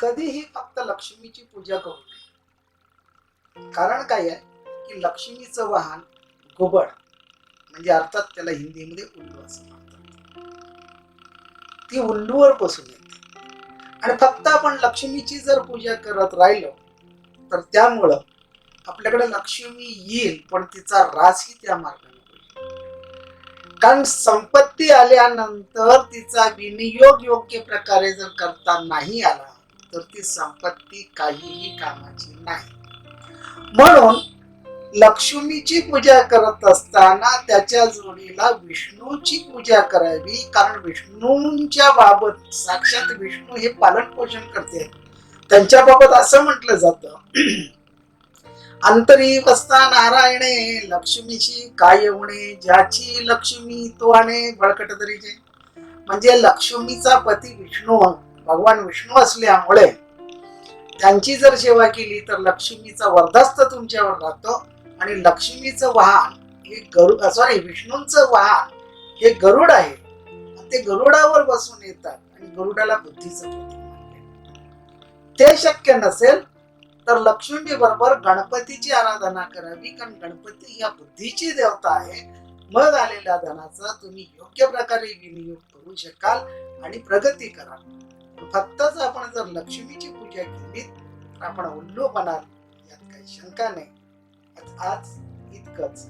कधीही फक्त लक्ष्मीची पूजा करू नये. कारण काय आहे? की लक्ष्मीचं वाहन गोबड म्हणजे अर्थात त्याला हिंदीमध्ये उल्लू असं म्हणतात. ती उल्लूवर बसून येते. आणि फक्त आपण लक्ष्मीची जर पूजा करत राहिलो तर त्यामुळं आपल्याकडे लक्ष्मी येईल पण तिचा रासही त्या मार्गाने होईल. कारण संपत्ती आल्यानंतर तिचा विनियोग योग्य प्रकारे जर करता नाही आला तर ती संपत्ती काहीही कामाची नाही. म्हणून लक्ष्मीची पूजा करत असताना त्याच्या जोडीला विष्णूची पूजा करावी. कारण विष्णूंच्या बाबत साक्षात विष्णू हे पालन पोषण करते. त्यांच्या बाबत असं म्हटलं जात अंतरी असता नारायणे लक्ष्मीची काय येवणे ज्याची लक्ष्मी तो आणे बळकट तरीचे म्हणजे लक्ष्मीचा पती विष्णू. भगवान विष्णू असल्यामुळे त्यांची जर सेवा केली तर लक्ष्मीचा वर्धास्त तुमच्यावर राहतो. आणि लक्ष्मीचं वाहन हे गरुड सॉरी विष्णूंचं वाहन हे गरुड आहे. ते गरुडावर बसून येतात. आणि गरुडाला बुद्धीचं ते शक्य नसेल तर लक्ष्मी बरोबर गणपतीची आराधना करावी. कारण गणपती या बुद्धीची देवता आहे. मग आलेल्या धनाचा तुम्ही योग्य प्रकारे विनियोग करू शकाल आणि प्रगती कराल. फक्तच आपण जर लक्ष्मीची पूजा केली तर आपण उल्लू बनाल यात काही शंका नाही. आज- आज इतकंच.